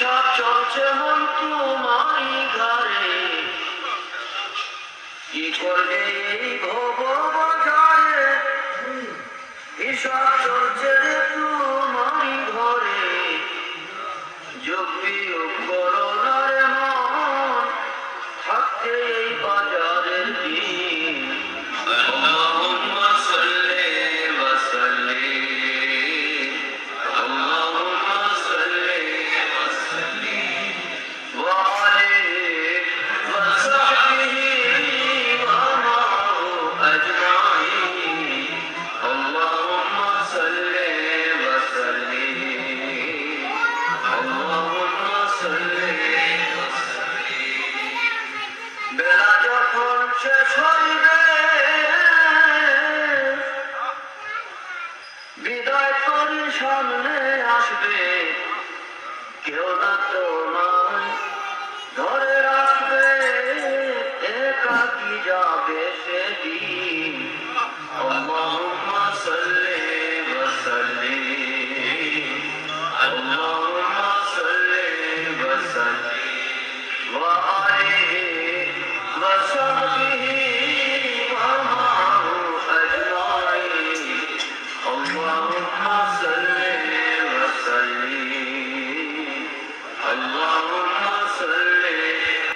সব চলছে মন তোমারই ঘরে। কি করবে এই ভোগ বাজারে হিসাব চলছে রে তোমারই ঘরে? যোগ্য যখন শেষ হইবে বিদায় করি সামনে আসবে কেউ না তোমায় ধরে রাখবে একাকি যাবে সেদিন اللهم صل মাওলানা